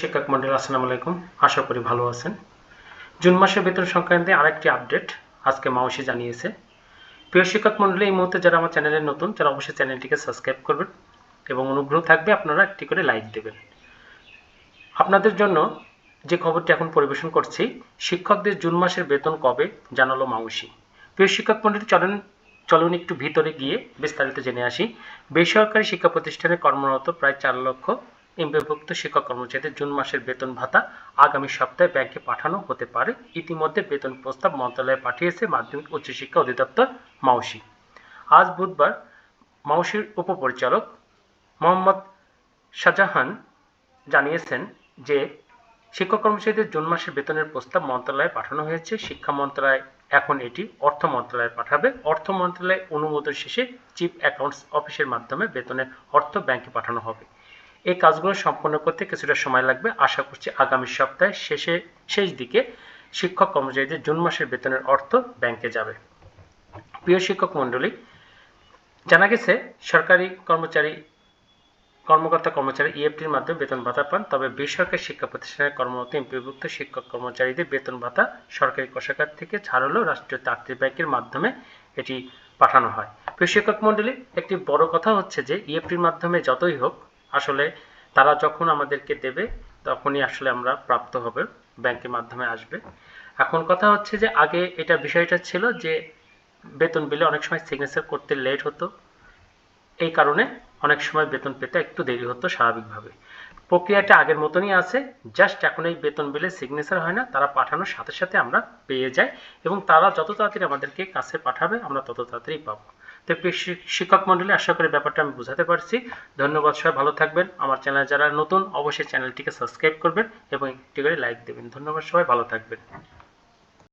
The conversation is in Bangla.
শিক্ষক মন্ডল আসসালামু আলাইকুম। আশা করি ভালো আছেন। জুন মাসের বেতন সংক্রান্তে আরেকটি আপডেট আজকে মাওসি জানিয়েছে। প্রিয় শিক্ষক মন্ডলী এই মুহূর্তে যারা আমার চ্যানেলে নতুন, তারা অবশ্যই চ্যানেলটিকে সাবস্ক্রাইব করবেন এবং অনুগ্রহ থাকবে আপনারা একটি করে লাইক দেবেন। আপনাদের জন্য যে খবরটি এখন পরিবেশন করছি, শিক্ষকদের জুন মাসের বেতন কবে জানালো মাউসি। প্রিয় শিক্ষক মন্ডলী চলেন, চলুন একটু ভিতরে গিয়ে বিস্তারিত জেনে আসি। বেসরকারি শিক্ষা প্রতিষ্ঠানে কর্মরত প্রায় চার লক্ষ এমপিভুক্ত শিক্ষক কর্মচারীদের জুন মাসের বেতন ভাতা আগামী সপ্তাহে ব্যাংকে পাঠানো হতে পারে। ইতিমধ্যে বেতন প্রস্তাব মন্ত্রণালয়ে পাঠিয়েছে মাধ্যমিক উচ্চশিক্ষা অধিদপ্তর মাউসি। আজ বুধবার মাউসির উপপরিচালক মোহাম্মদ শাহজাহান জানিয়েছেন যে, শিক্ষক কর্মচারীদের জুন মাসের বেতনের প্রস্তাব মন্ত্রণালয়ে পাঠানো হয়েছে। শিক্ষা মন্ত্রণালয় এখন এটি অর্থ মন্ত্রণালয়ে পাঠাবে। অর্থ মন্ত্রণালয় অনুমোদন শেষে চিফ অ্যাকাউন্টস অফিসের মাধ্যমে বেতনের অর্থ ব্যাংকে পাঠানো হবে। এই কাজগুলো সম্পন্ন করতে কিছুটা সময় লাগবে। আশা করছি আগামী সপ্তাহে শেষে, শেষ দিকে শিক্ষক কর্মচারীদের জুন মাসের বেতনের অর্থ ব্যাংকে যাবে। প্রিয় শিক্ষক মণ্ডলী, জানা গেছে সরকারি কর্মচারী, কর্মকর্তা কর্মচারী ইএফটির মাধ্যমে বেতন ভাতা পান, তবে বেসরকারি শিক্ষা প্রতিষ্ঠানের কর্মরত এমপিভুক্ত শিক্ষক কর্মচারীদের বেতন ভাতা সরকারি কোষাগার থেকে ছাড়লেও রাষ্ট্রীয় তাঁতী ব্যাংকের মাধ্যমে এটি পাঠানো হয়। প্রিয় শিক্ষক মণ্ডলী, একটি বড় কথা হচ্ছে যে ইএফটির মাধ্যমে যতই হোক আসলে তারা যখন আমাদেরকে দেবে, তখনই আসলে আমরা প্রাপ্ত হবে, ব্যাংকের মাধ্যমে আসবে। এখন কথা হচ্ছে যে, আগে এটা বিষয়টা ছিল যে, বেতন বিলে অনেক সময় সিগনেচার করতে লেট হতো। এই কারণে অনেক সময় বেতন পেতে একটু দেরি হতো স্বাভাবিকভাবে। প্রক্রিয়াটা আগের মতনই আছে জাস্ট এখন এই বেতন বিলে সিগনেচার হয় না, তারা পাঠানোর সাথে সাথে আমরা পেয়ে যাই এবং তারা যত তাড়াতাড়ি আমাদেরকে কাছে পাঠাবে, আমরা তত তাড়াতাড়ি পাবো। তো শিক্ষক মন্ডলী আশা করি ব্যাপারটা আমি বোঝাতে পারছি। ধন্যবাদ সবাই, ভালো থাকবেন। আমার চ্যানেল যারা নতুন, অবশ্যই চ্যানেলটিকে সাবস্ক্রাইব করবেন এবং একটি করে লাইক দেবেন। ধন্যবাদ সবাই, ভালো থাকবেন।